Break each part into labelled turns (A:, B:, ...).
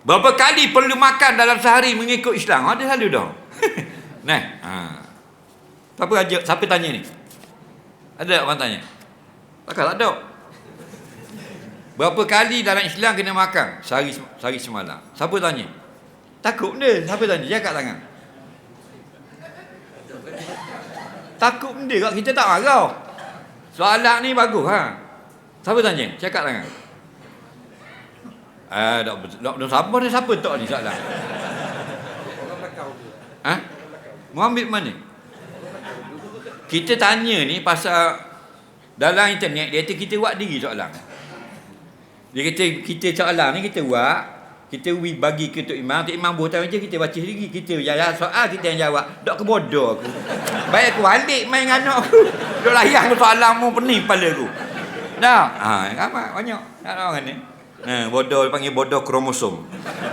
A: Berapa kali perlu makan dalam sehari mengikut Islam? Ada selalu dah. nah, ha. Siapa raja? Siapa tanya ni? Ada orang tanya? Takkan tak ada. Berapa kali dalam Islam kena makan? Sehari, sehari semalam. Siapa tanya? Takut benda. Siapa tanya? Dia kat tangan. Takut benda kat kita tak marah. Soalan ni bagus ha. Siapa tanya? Cakap tangan. Ah, dak dak dak siapa ni siapa tok ni soalan. Ha? Mau ambil mana? Kita tanya ni pasal dalam internet dia kata kita buat diri soalan. Dia kata kita soalan ni kita buat kita wi bagi ke Tok Imam, Tok Imam buat je kita baca sendiri. Kita yang soal kita yang jawab. Dok ke bodoh aku. Baik aku balik main dengan anak aku. Dok layan soalan mu pening kepala aku. Dah. Ha, apa banyak. Tak ada orang ni. Ha, bodoh panggil bodoh kromosom.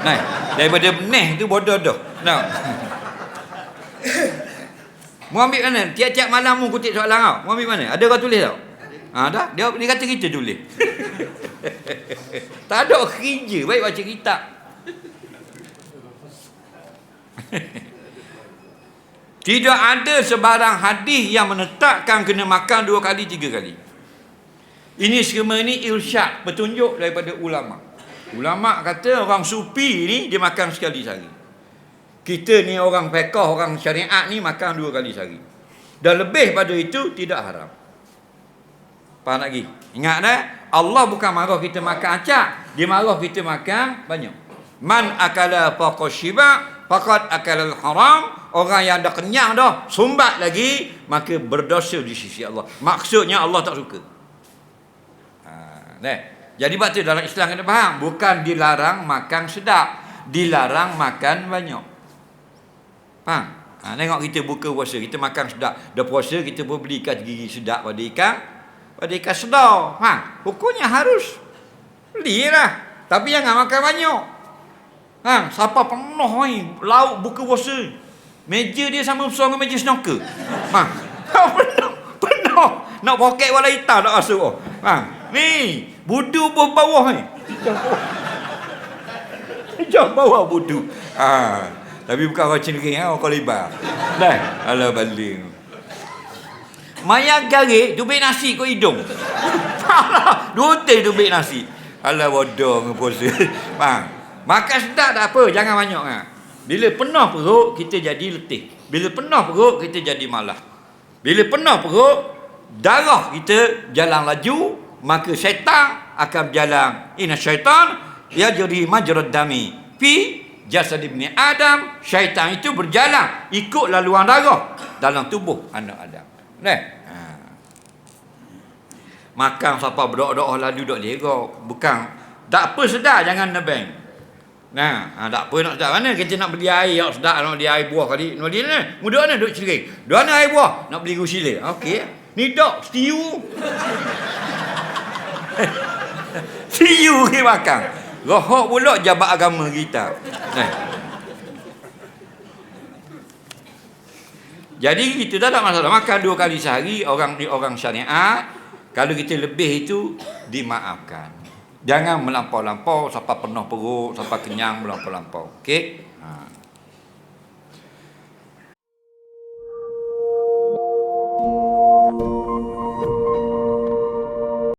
A: Nah, daripada neh tu bodoh dah. Nah. Mu ambil mana? Tiap-tiap malam mu kutip soalan kau. Mu ambil mana? Ada kau tulis tak? Ha, dah. Dia, dia kata kita tulis. tak ada kerja. Baik baca kitab. Tidak ada sebarang hadis yang menetapkan kena makan dua kali, tiga kali. Ini semua ni irsyad, petunjuk daripada ulama. Ulama kata orang supi ni dia makan sekali sehari. Kita ni orang fiqh, orang syariat ni makan dua kali sehari. Dan lebih pada itu tidak haram. Faham lagi? Ingat dah, Allah bukan marah kita makan acak, dia marah kita makan banyak. Man akala faqad syiba, faqad akala al-haram. Orang yang dah kenyang dah, sumbat lagi, maka berdosa di sisi Allah. Maksudnya Allah tak suka. Nah. Jadi batu dalam Islam kena faham, bukan dilarang makan sedap, dilarang makan banyak. Faham? Ha, tengok kita buka puasa, kita makan sedap. Dah puasa kita pun beli ikan gigi sedap pada ikan. Pada ikan sedar. Ha, hukumnya harus belilah. Tapi jangan makan banyak. Ha, siapa penuh ni lauk buka puasa. Meja dia sama besar dengan meja snooker. Ha, penuh, penuh. Nak poket warna hitam tak rasa. Ha, ni, budu pun bawah ni. Jauh bawah budu. Ha, tapi bukan orang cenderung, orang kolibar. Dah, alah balik. Mayang garik, dubik nasi kau hidung. Dua teh dubik nasi. Alah bodoh dengan puasa. Faham? Makan sedap tak apa, jangan banyak ah. Bila penuh perut, kita jadi letih. Bila penuh perut, kita jadi malah. Bila penuh perut, darah kita jalan laju, maka syaitan akan berjalan. Inna syaitan ya jadi majrad dami. Fi jasad ibn Adam, syaitan itu berjalan ikut laluan darah dalam tubuh anak Adam. Nah. Ha. Makan siapa berdoa-doa lalu dok lerok. Bukan tak apa sedar jangan nebeng. Nah, ha, tak apa nak sedar mana kita nak beli air yang sedar nak beli air buah kali. Nak beli mana? Mudah mana duk cerik. Dua mana air buah? Nak beli gusile. Okey. Ni dok setiu. setiu ke makan. Rohok pula jabat agama kita. Nah. Jadi kita tak ada masalah makan dua kali sehari orang ni orang syariat kalau kita lebih itu dimaafkan. Jangan melampau-lampau sampai penuh perut, sampai kenyang melampau-lampau. Okey? Ha.